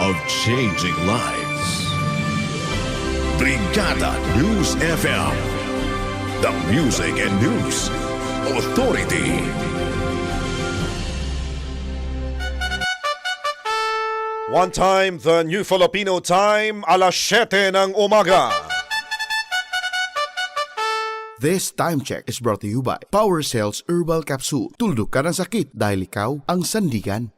of changing lives. Brigada News FM, the music and news authority. One time, the New Filipino Time, alas 7 ng umaga. This time check is brought to you by Power Cells Herbal Capsule. Tuldok ka ng sakit dahil ikaw ang sandigan.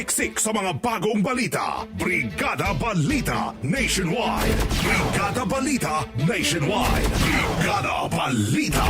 Siksik sa mga bagong balita. Brigada Balita Nationwide. Brigada Balita Nationwide. Brigada Balita.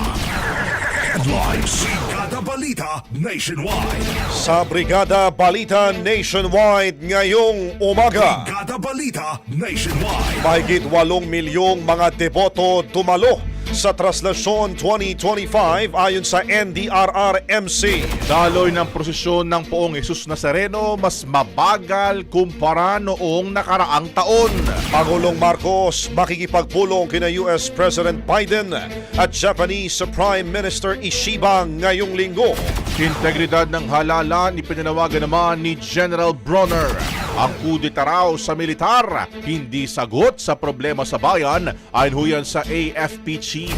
Headlines. Brigada Balita Nationwide. Sa Brigada Balita Nationwide ngayong umaga. Brigada Balita Nationwide. Mahigit 8 milyong mga deboto dumalo sa Traslasyon 2025 ayon sa NDRRMC. Daloy ng prosesyon ng poong Jesus Nazareno mas mabagal kumpara noong nakaraang taon. Pangulong Marcos makikipagpulong kina US President Biden at Japanese Prime Minister Ishiba ngayong linggo. Integridad ng halalan ipinanawagan naman ni General Bronner. Ang kudeta raw sa militar, hindi sagot sa problema sa bayan ayon ho yan sa AFP chief.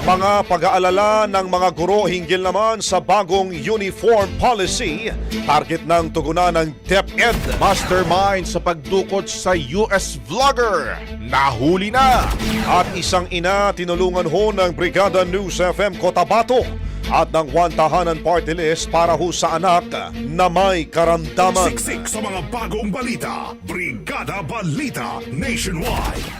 Mga pag-aalala ng mga guro hinggil naman sa bagong uniform policy, target ng tugunan ng DepEd. Mastermind sa pagdukot sa US vlogger, nahuli na! At isang ina tinulungan ho ng Brigada News FM Cotabato at ng One Tahanan Party List para ho sa anak na may karamdaman. Siksik sa mga bagong balita. Brigada Balita Nationwide.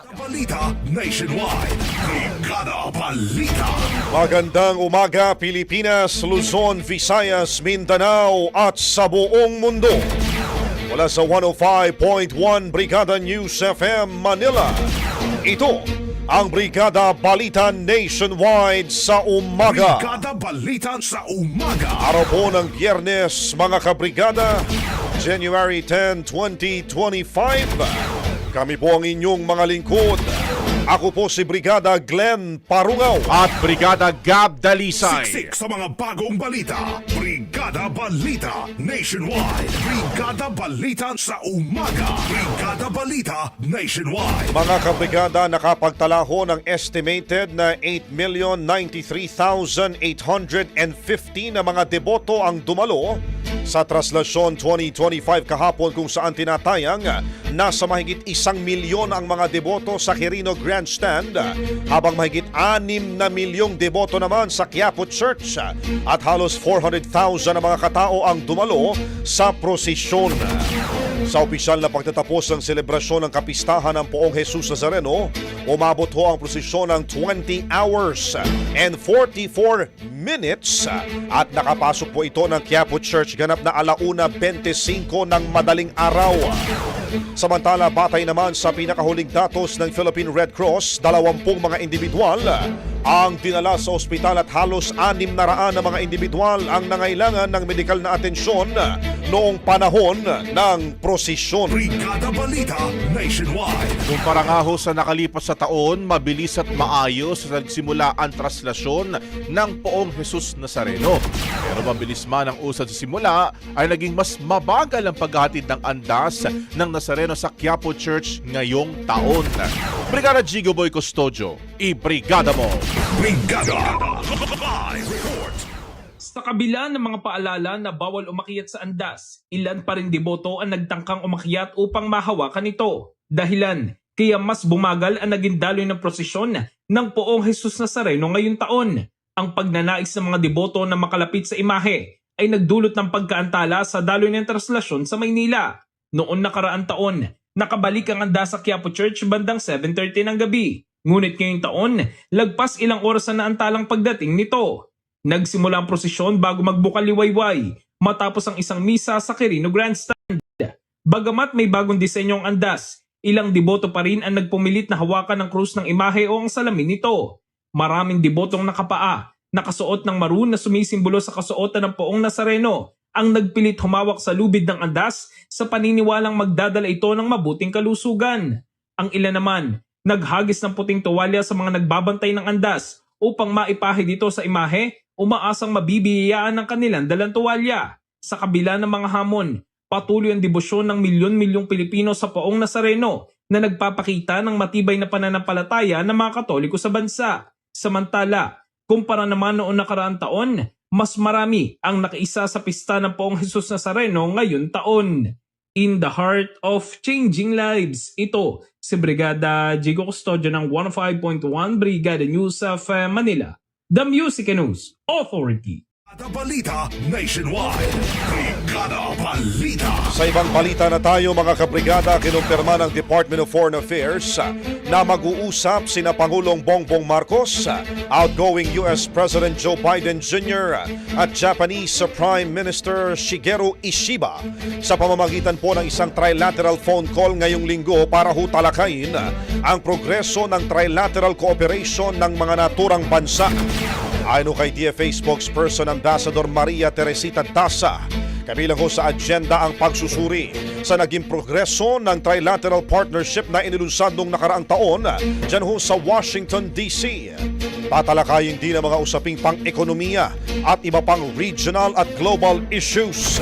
Balita Nationwide. Brigada Balita. Magandang umaga Pilipinas, Luzon, Visayas, Mindanao at sa buong mundo. Mula sa 105.1 Brigada News FM Manila. Ito ang Brigada Balita Nationwide sa umaga. Brigada Balita sa umaga. Araw po ng Biyernes, mga kabrigada, January 10, 2025. Kami po ang inyong mga lingkod. Ako po si Brigada Glenn Parungaw. At Brigada Gab Dalisay. Siksik sa mga bagong balita. Brigada Balita Nationwide. Brigada Balita sa umaga. Brigada Balita Nationwide. Mga kabrigada, nakapagtala ho ng estimated na 8,093,815 na mga deboto ang dumalo sa Traslasyon 2025 kahapon kung saan tinatayang nasa mahigit isang milyon ang mga deboto sa Quirino Grandstand habang mahigit anim na milyong deboto naman sa Quiapo Church at halos 400,000 na mga katao ang dumalo sa prosesyon. Sa opisyal na pagtatapos ng selebrasyon ng kapistahan ng Poong Jesus Nazareno, umabot ho ang prosesyon ng 20 hours and 44 minutes at nakapasok po ito ng Quiapo Church ganap na alauna 25 ng madaling araw. Samantala, batay naman sa pinakahuling datos ng Philippine Red Cross, 20 mga individual ang dinala sa ospital at halos 600 na mga individual ang nangailangan ng medikal na atensyon noong panahon ng prosesyon. Brigada Balita Nationwide. Kumpara nga ho sa nakalipas sa taon, mabilis at maayos sa nagsimula ang traslasyon ng poong Jesus Nazareno. Pero mabilis man ang usad sa simula, ay naging mas mabagal ang paghatid ng andas ng Nazareno sa Quiapo Church ngayong taon. Brigada Gigo Boy Custodio, i-brigada mo! Brigada Live Report. Sa kabila ng mga paalala na bawal umakyat sa andas, ilan pa rin deboto ang nagtangkang umakyat upang mahawakan ito. Dahilan, kaya mas bumagal ang naging daloy ng prosesyon ng poong Jesus Nazareno ngayong taon. Ang pagnanais ng mga deboto na makalapit sa imahe ay nagdulot ng pagkaantala sa daloy ng traslasyon sa Maynila. Noon nakaraang taon, nakabalik ang andas sa Quiapo Church bandang 7.30 ng gabi. Ngunit ngayong taon, lagpas ilang oras na naantalang pagdating nito. Nagsimula ang prosesyon bago magbukal liwayway matapos ang isang misa sa Quirino Grandstand. Bagamat may bagong disenyong andas, ilang deboto pa rin ang nagpumilit na hawakan ng krus ng imahe o ang salamin nito. Maraming debotong nakapaa, nakasuot ng maroon na sumisimbolo sa kasuotan ng poong Nazareno, ang nagpilit humawak sa lubid ng andas sa paniniwalang magdadala ito ng mabuting kalusugan. Ang ilan naman, naghagis ng puting tuwalya sa mga nagbabantay ng andas upang maipahid ito sa imahe, umaasang mabibiyayaan ng kanilang dalang tuwalya. Sa kabila ng mga hamon, patuloy ang debosyon ng milyon-milyong Pilipino sa poong Nazareno na nagpapakita ng matibay na pananampalataya ng mga Katoliko sa bansa. Samantala, kumpara naman noong nakaraang taon, mas marami ang nakaisa sa pista ng poong Jesus Nazareno ngayon taon. In the heart of changing lives, ito si Brigada Jigo Custodio ng 105.1 Brigada News of Manila, the Music News Authority. Brigada Balita Nationwide. Brigada Balita. Sa ibang balita na tayo mga kabrigada, kinumpirma ng Department of Foreign Affairs na mag-uusap sina Pangulong Bongbong Marcos, outgoing US President Joe Biden Jr. at Japanese Prime Minister Shigeru Ishiba sa pamamagitan po ng isang trilateral phone call ngayong linggo para ho talakayin ang progreso ng trilateral cooperation ng mga naturang bansa. Ayon kay DFA spokesperson Ambassador Maria Teresita Daza, kabilang ho sa agenda ang pagsusuri sa naging progreso ng trilateral partnership na inilunsad noong nakaraang taon dyan ho sa Washington, D.C. Tatalakayin din ang mga usaping pang-ekonomiya at iba pang regional at global issues.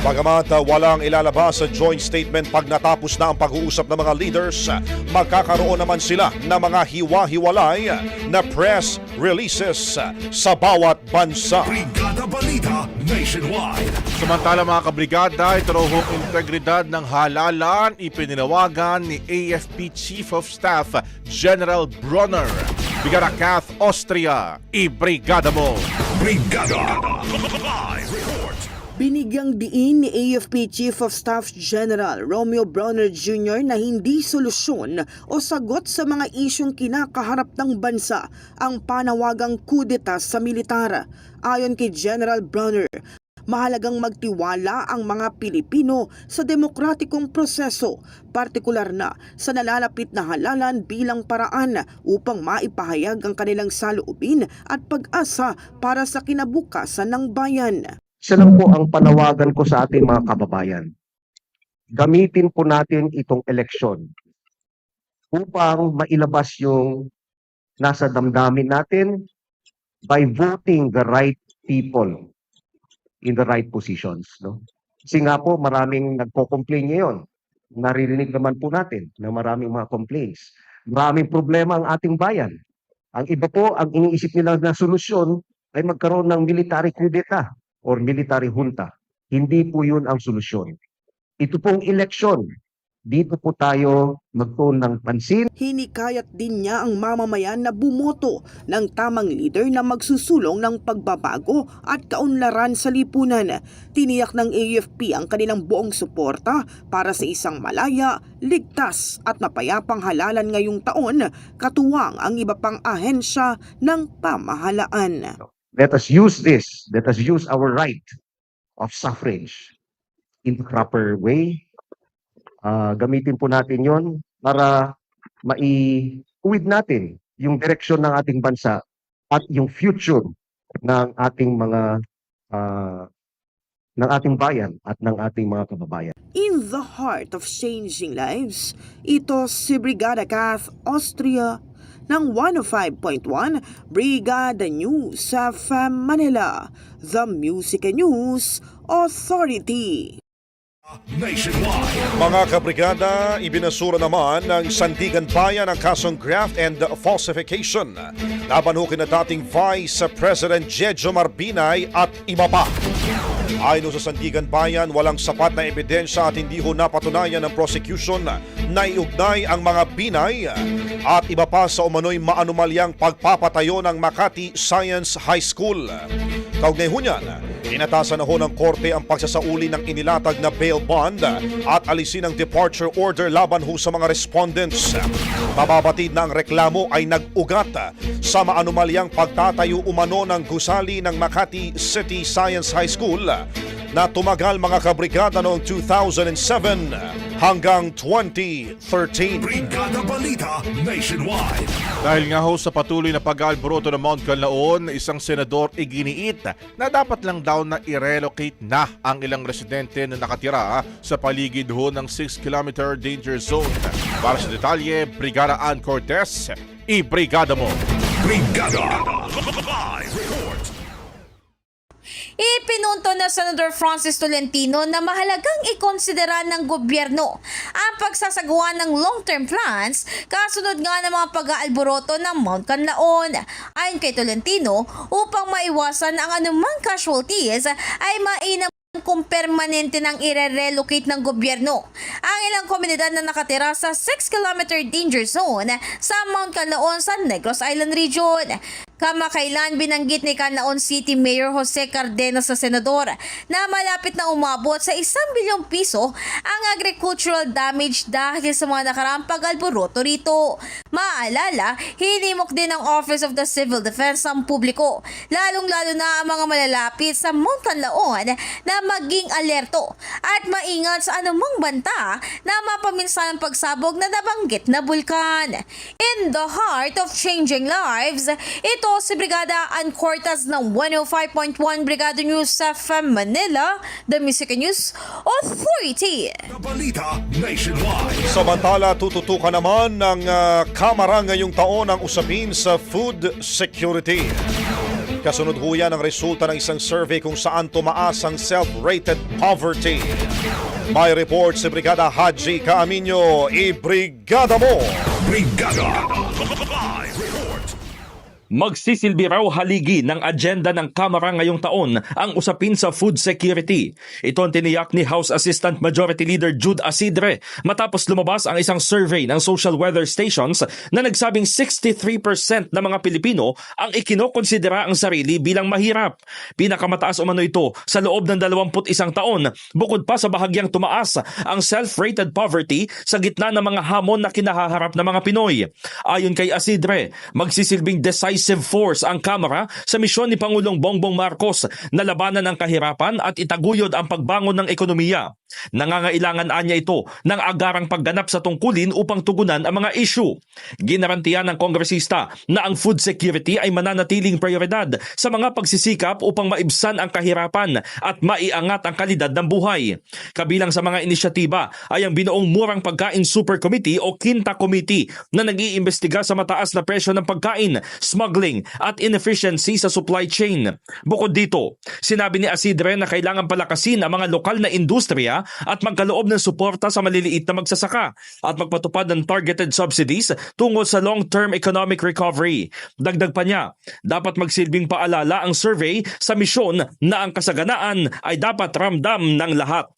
Bagamat uh, walang ilalabas sa joint statement pag natapos na ang pag-uusap ng mga leaders, magkakaroon naman sila ng mga hiwa-hiwalay na press releases sa bawat bansa. Brigada Balita Nationwide. Samantala mga kabrigada, ito raw hong integridad ng halalan ipininawagan ni AFP Chief of Staff General Bronner. Brigada Kath Austria, i-brigada mo! Brigada Live Report. Binigyang diin ni AFP Chief of Staff General Romeo Bronner Jr. na hindi solusyon o sagot sa mga isyong kinakaharap ng bansa ang panawagang kudeta sa militar. Ayon kay General Bronner, mahalagang magtiwala ang mga Pilipino sa demokratikong proseso, partikular na sa nalalapit na halalan bilang paraan upang maipahayag ang kanilang saloobin at pag-asa para sa kinabukasan ng bayan. Isa po ang panawagan ko sa ating mga kababayan. Gamitin po natin itong eleksyon upang mailabas yung nasa damdamin natin by voting the right people in the right positions. No? Kasi nga po maraming nagko-complain ngayon. Naririnig naman po natin na maraming mga complaints. Maraming problema ang ating bayan. Ang iba po, ang iniisip nila na solusyon ay magkaroon ng military kudeta or military junta. Hindi po yun ang solusyon. Ito pong eleksyon dito po tayo magtuon ng pansin Hinikayat din niya ang mamamayan na bumoto ng tamang leader na magsusulong ng pagbabago at kaunlaran sa lipunan. Tiniyak ng AFP ang kanilang buong suporta para sa isang malaya, ligtas at mapayapang halalan ngayong taon, katuwang ang iba pang ahensya ng pamahalaan. Let us use this, let us use our right of suffrage in the proper way. Ah, gamitin po natin yon para maiuwid natin yung direksyon ng ating bansa at yung future ng ating mga ah, ng ating bayan at ng ating mga kababayan. In the heart of changing lives, ito si Brigada Kath Austria ng 105.1 Brigada News sa Manila, the Music and News Authority. Nationwide. Mga kabrigada, ibinasura naman ng Sandigan Bayan ang kasong graft and falsification. Laban ho kina dating Vice President Jejo Marbinay at iba pa. Ayon sa Sandigan Bayan, walang sapat na ebidensya at hindi ho napatunayan ng prosecution na iugnay ang mga binay at iba pa sa umano'y maanumalyang pagpapatayo ng Makati Science High School. Kaugnay ho niyan, inatasan na ho ng korte ang pagsasauli ng inilatag na bail bond at alisin ang departure order laban ho sa mga respondents. Mababatid na ang reklamo ay nag-ugat sa maanumalyang pagtatayo umano ng gusali ng Makati City Science High School na tumagal mga kabrigada noong 2007 hanggang 2013. Brigada Balita Nationwide. Dahil nga ho sa patuloy na pag-aalboroto ng Mount Canlaon, isang senador iginiit na dapat lang daw na i-relocate na ang ilang residente na nakatira sa paligid ho ng 6-kilometer danger zone. Para sa detalye, Brigada Ann Cortez, i-brigada mo! Brigada. Live report. Ipinunto na Senador Francis Tolentino na mahalagang ikonsidera ng gobyerno ang pagsasagawa ng long-term plans kasunod nga ng mga pag-aalboroto ng Mount Canlaon. Ayon kay Tolentino, upang maiwasan ang anumang casualties ay mainam kung permanente nang ire-relocate ng gobyerno ang ilang komunidad na nakatira sa 6-kilometer danger zone sa Mount Canlaon sa Negros Island Region. Kamakailan binanggit ni Canlaon City Mayor Jose Cardenas sa senador na malapit na umabot sa isang bilyong piso ang agricultural damage dahil sa mga nakaraang pag-alboroto rito. Maalala, hinimok din ng Office of the Civil Defense ang publiko, lalong-lalo na ang mga malalapit sa Mount Canlaon na maging alerto at maingat sa anumang banta na mapaminsan ang pagsabog na nabanggit na bulkan. In the heart of changing lives, ito si Brigada Ann Cortez ng 105.1 Brigada News sa Manila, the Music News Authority. Balita Nationwide. Samantala, tututukan naman ng ah, Kamara ngayong taon ang usapin sa food security. Kasunod ho yan ang resulta ng isang survey kung saan tumaas ang self-rated poverty. May report si Brigada Haji Kaaminyo, i-brigada mo! Brigada. Magsisilbi raw haligi ng agenda ng Kamara ngayong taon ang usapin sa food security. Ito ang tiniyak ni House Assistant Majority Leader Jude Asidre matapos lumabas ang isang survey ng social weather stations na nagsabing 63% ng mga Pilipino ang ikinokonsidera ang sarili bilang mahirap. Pinakamataas umano ito sa loob ng 21 taon bukod pa sa bahagyang tumaas ang self-rated poverty sa gitna ng mga hamon na kinahaharap ng mga Pinoy. Ayon kay Asidre, magsisilbing decisive force ang Kamara sa misyon ni Pangulong Bongbong Marcos na labanan ang kahirapan at itaguyod ang pagbangon ng ekonomiya. Nangangailangan anya ito ng agarang pagganap sa tungkulin upang tugunan ang mga issue. Ginarantiyan ng kongresista na ang food security ay mananatiling prioridad sa mga pagsisikap upang maibsan ang kahirapan at maiangat ang kalidad ng buhay. Kabilang sa mga inisyatiba ay ang binuong Murang Pagkain Super Committee o Kinta Committee na nag-iimbestiga sa mataas na presyo ng pagkain, smuggling at inefficiency sa supply chain. Bukod dito, sinabi ni Asidre na kailangan palakasin ang mga lokal na industriya at magkaloob ng suporta sa maliliit na magsasaka at magpatupad ng targeted subsidies tungo sa long-term economic recovery. Dagdag pa niya, dapat magsilbing paalala ang survey sa misyon na ang kasaganaan ay dapat ramdam ng lahat.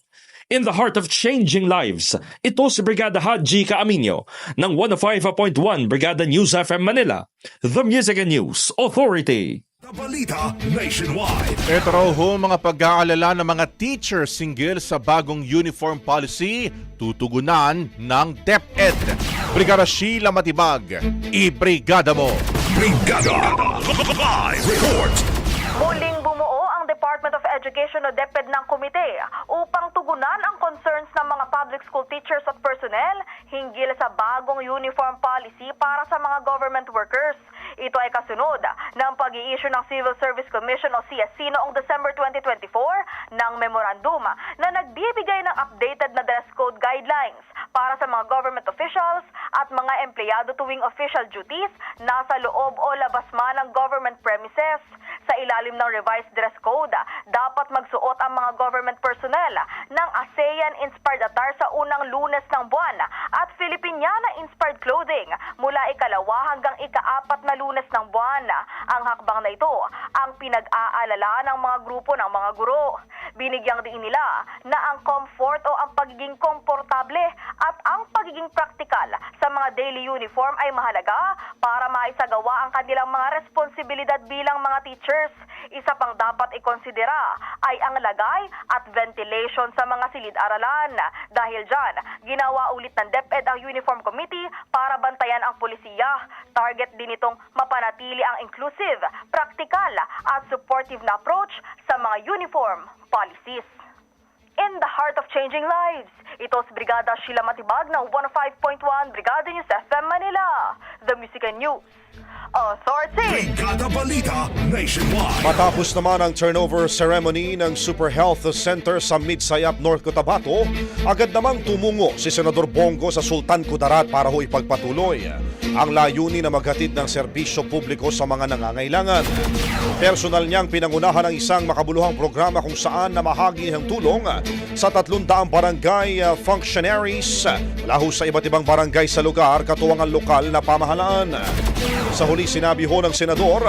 in the heart of changing lives. Ito si Brigada Haji Kaaminyo ng 105.1 Brigada News FM Manila, the Music and News Authority. Balita Nationwide. Ito raw ho mga pag-aalala ng mga teacher single sa bagong uniform policy, tutugunan ng DepEd. Brigada Sheila Matibag, i-brigada mo! Brigada Live Report. Muling bumuo ang Department of Education o DepEd ng komite upang tugunan ang concerns ng mga public school teachers at personnel hinggil sa bagong uniform policy para sa mga government workers. Ito ay kasunod ng pag-i-issue ng Civil Service Commission o CSC noong December 2024 ng memorandum na nagbibigay ng updated na dress code guidelines para sa mga government officials at mga empleyado tuwing official duties nasa loob o labas man ng government premises. Sa ilalim ng revised dress code, dapat magsuot ang mga government personnel ng ASEAN-inspired attire sa unang lunes ng buwan at Filipiniana-inspired clothing mula ikalawa hanggang ikaapat na lunes ng buwan. Ang hakbang na ito ang pinag-aalala ng mga grupo ng mga guro. Binigyang din nila na ang comfort o ang pagiging komportable at ang pagiging praktikal sa mga daily uniform ay mahalaga para maisagawa ang kanilang mga responsibilidad bilang mga teachers. Isa pang dapat ikonsidera ay ang lagay at ventilation sa mga silid-aralan. Dahil dyan, ginawa ulit ng DepEd ang Uniform Committee para bantayan ang polisiya. Target din itong mapanatili ang inclusive, praktikal at supportive na approach sa mga uniform policies. In the heart of changing lives, ito si Brigada Sheila Matibag ng 105.1 Brigada News FM Manila, The Music and News Authority. Brigada Balita Nationwide. Matapos naman ang turnover ceremony ng Super Health Center sa Midsayap, North Cotabato, agad namang tumungo si Senador Bongo sa Sultan Kudarat para ho ipagpatuloy ang layunin na maghatid ng serbisyo publiko sa mga nangangailangan. Personal niyang pinangunahan ang isang makabuluhang programa kung saan namahagi ng tulong sa 300 barangay uh, functionaries mula sa iba't ibang barangay sa lugar katuwang ang lokal na pamahalaan. Sa huli sinabi ho ng senador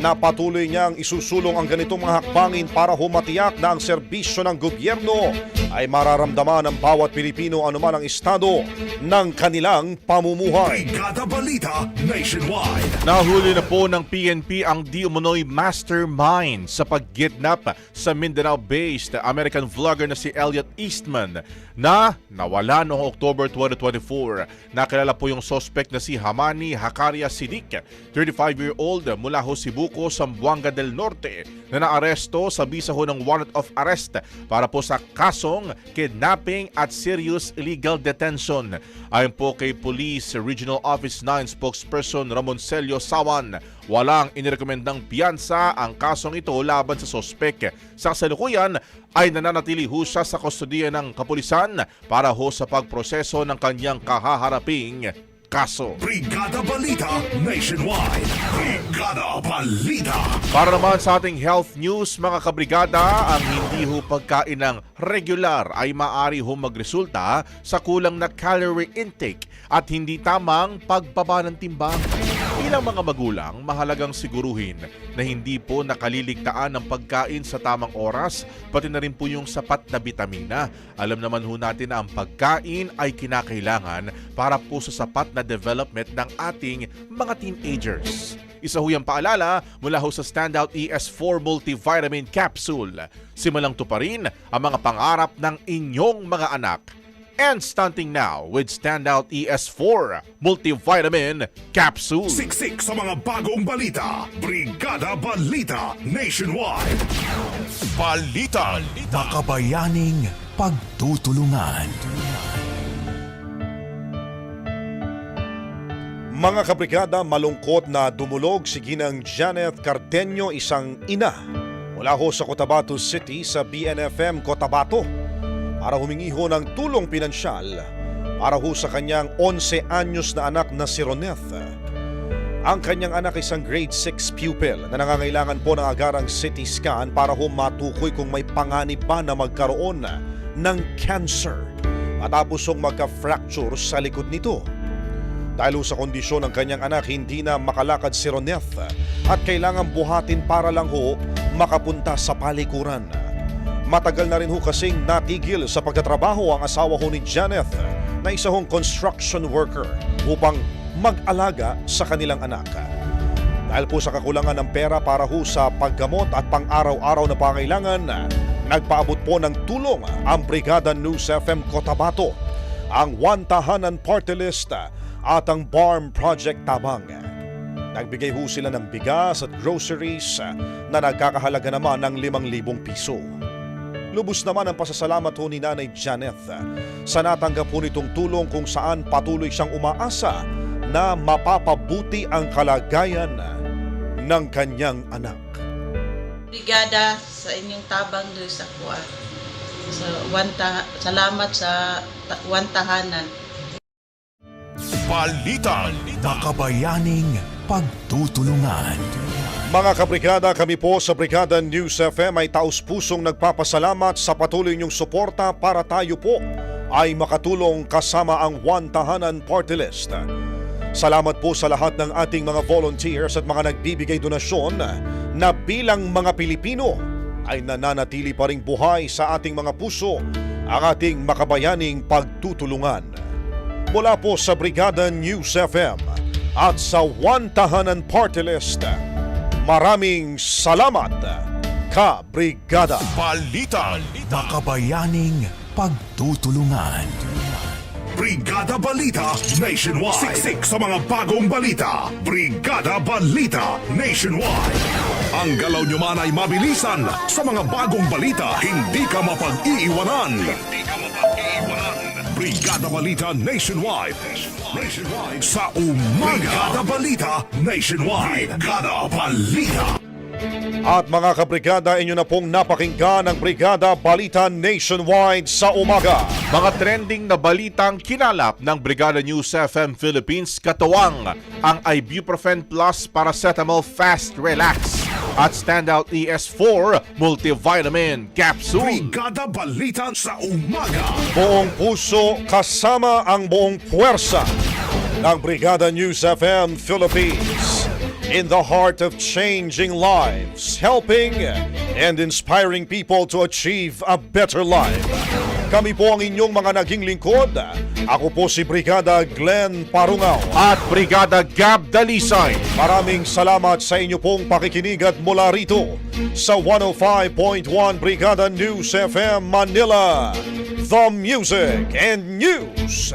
na patuloy niyang isusulong ang ganitong mga hakbangin para humatiyak na ang serbisyo ng gobyerno ay mararamdaman ng bawat Pilipino anuman ang estado ng kanilang pamumuhay. Brigada Balita Nationwide. Nahuli na po ng PNP ang di umunoy mastermind sa pagkidnap sa Mindanao-based American vlogger na si Elliot Eastman na nawala noong October 2024. Nakilala po yung suspect na si Hamani Hakaria Sidik, 35-year-old mula ho Cebuco, Sambuanga del Norte na naaresto sa bisa ho ng warrant of arrest para po sa kasong kidnapping at serious illegal detention. Ayon po kay Police Regional Office 9 spokesperson Ramon Celio Sawan, walang inirekomendang piyansa ang kasong ito laban sa sospek. Sa kasalukuyan ay nananatili ho siya sa kustodiya ng kapulisan para ho sa pagproseso ng kanyang kahaharaping kaso. Brigada Balita Nationwide. Brigada Balita. Para naman sa ating health news mga kabrigada, ang hindi ho pagkain ng regular ay maari ho magresulta sa kulang na calorie intake at hindi tamang pagbaba ng timbang. Bilang mga magulang, mahalagang siguruhin na hindi po nakaliligtaan ng pagkain sa tamang oras, pati na rin po yung sapat na bitamina. Alam naman ho natin na ang pagkain ay kinakailangan para po sa sapat na development ng ating mga teenagers. Isa ho yung paalala mula ho sa Standout ES4 Multivitamin Capsule. Simulang tuparin ang mga pangarap ng inyong mga anak. And stunting now with Standout ES4 Multivitamin Capsule. Siksik sa mga bagong balita. Brigada Balita Nationwide. Balita. Makabayaning pagtutulungan. Mga kabrigada, malungkot na dumulog si Ginang Janet Cardenyo, isang ina mula ho sa Cotabato City sa BNFM Cotabato para humingi ho ng tulong pinansyal para ho sa kanyang 11 anyos na anak na si Roneth. Ang kanyang anak isang grade 6 pupil na nangangailangan po ng agarang CT scan para ho matukoy kung may panganib ba na magkaroon ng cancer matapos hong magka-fracture sa likod nito. Dahil sa kondisyon ng kanyang anak, hindi na makalakad si Roneth at kailangan buhatin para lang ho makapunta sa palikuran. Matagal na rin ho kasing natigil sa pagtatrabaho ang asawa ho ni Janeth na isa hong construction worker upang mag-alaga sa kanilang anak. Dahil po sa kakulangan ng pera para ho sa paggamot at pang-araw-araw na pangailangan, nagpaabot po ng tulong ang Brigada News FM Cotabato, ang One Tahanan Party List at ang Barm Project Tabang. Nagbigay ho sila ng bigas at groceries na nagkakahalaga naman ng 5,000 piso. Lubos naman ang pasasalamat ho ni Nanay Janeth sa natanggap po nitong tulong kung saan patuloy siyang umaasa na mapapabuti ang kalagayan ng kanyang anak. Brigada sa inyong tabang doon sa kuwa. Sa wanta, salamat sa ta, wantahanan. Balita. Makabayaning pagtutulungan. Mga kabrigada, kami po sa Brigada News FM ay taus-pusong nagpapasalamat sa patuloy niyong suporta para tayo po ay makatulong kasama ang One Tahanan Party List. Salamat po sa lahat ng ating mga volunteers at mga nagbibigay donasyon na bilang mga Pilipino ay nananatili pa ring buhay sa ating mga puso ang ating makabayaning pagtutulungan. Mula po sa Brigada News FM at sa One Tahanan Party List, maraming salamat, ka-brigada. Balita. Makabayaning pagtutulungan. Brigada Balita Nationwide. Siksik sa mga bagong balita. Brigada Balita Nationwide. Ang galaw nyo man ay mabilisan sa mga bagong balita. Hindi ka mapag-iiwanan. Hindi ka mapag-iiwanan. Brigada Balita Nationwide. Nationwide. Sa umaga. Brigada Balita Nationwide. Brigada Balita. At mga kabrigada, inyo na pong napakinggan ang Brigada Balita Nationwide sa umaga. Mga trending na balitang kinalap ng Brigada News FM Philippines katuwang ang Ibuprofen Plus Paracetamol Fast Relax at Standout ES4 Multivitamin Capsule. Brigada Balita sa umaga. Buong puso kasama ang buong puwersa ng Brigada News FM Philippines. In the heart of changing lives, helping and inspiring people to achieve a better life. Kami po ang inyong mga naging lingkod. Ako po si Brigada Glenn Parungaw. At Brigada Gab Dalisay. Maraming salamat sa inyo pong pakikinig at mula rito sa 105.1 Brigada News FM Manila. The Music and News